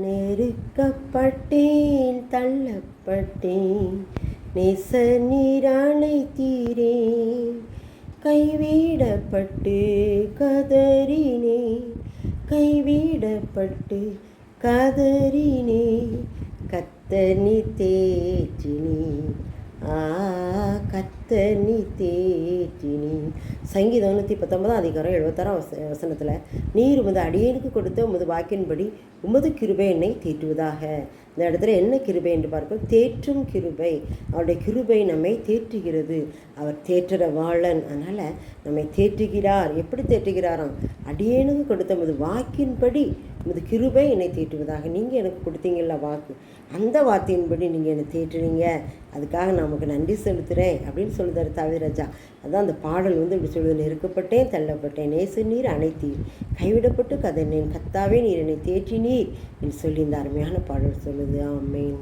நெருக்கப்பட்டேன் தள்ளப்பட்டேன். நெச நீரானை கைவிடப்பட்டு கதறினே கைவிடப்பட்டு கதறினே கத்தனி தேற்றினி ஆ கத்தனி தேற்றினி. சங்கீதம் நூற்றி பத்தொன்பதாம் அதிகாரம் எழுபத்தாறாம் வச வசனத்தில் நீர் உமது அடியனுக்கு கொடுத்த உமது வாக்கின்படி உமது கிருபை என்னை தேற்றுவதாக. இந்த இடத்துல என்ன கிருபை என்று பார்க்கும் தேற்றும் கிருபை. அவருடைய கிருபை நம்மை தேற்றுகிறது. அவர் தேற்றுற வாழன். அதனால் நம்மை தேற்றுகிறார். எப்படி தேற்றுகிறாராம்? அடியேனுக்கு கொடுத்த முது வாக்கின்படி உமது கிருபை என்னை தேற்றுவதாக நீங்கள் எனக்கு கொடுத்தீங்கல்ல வாக்கு. அந்த வார்த்தையின்படி நீங்கள் என்னை தேற்றுறீங்க அதுக்காக நான் நமக்கு நன்றி செலுத்துகிறேன் அப்படின்னு சொல்லுதார் தவிரஜா. அதான் அந்த பாடல் வந்து இப்படி சொல்லுது. நெருக்கப்பட்டேன் தள்ளப்பட்டேன். நேசு நீர் அனைத்தீர் கைவிடப்பட்டு கதனேன் கத்தாவே நீர் என்னை தேற்றினீர் என்று சொல்லி இந்த அருமையான பாடல் சொல்லு சொல்லுது ஆமேன்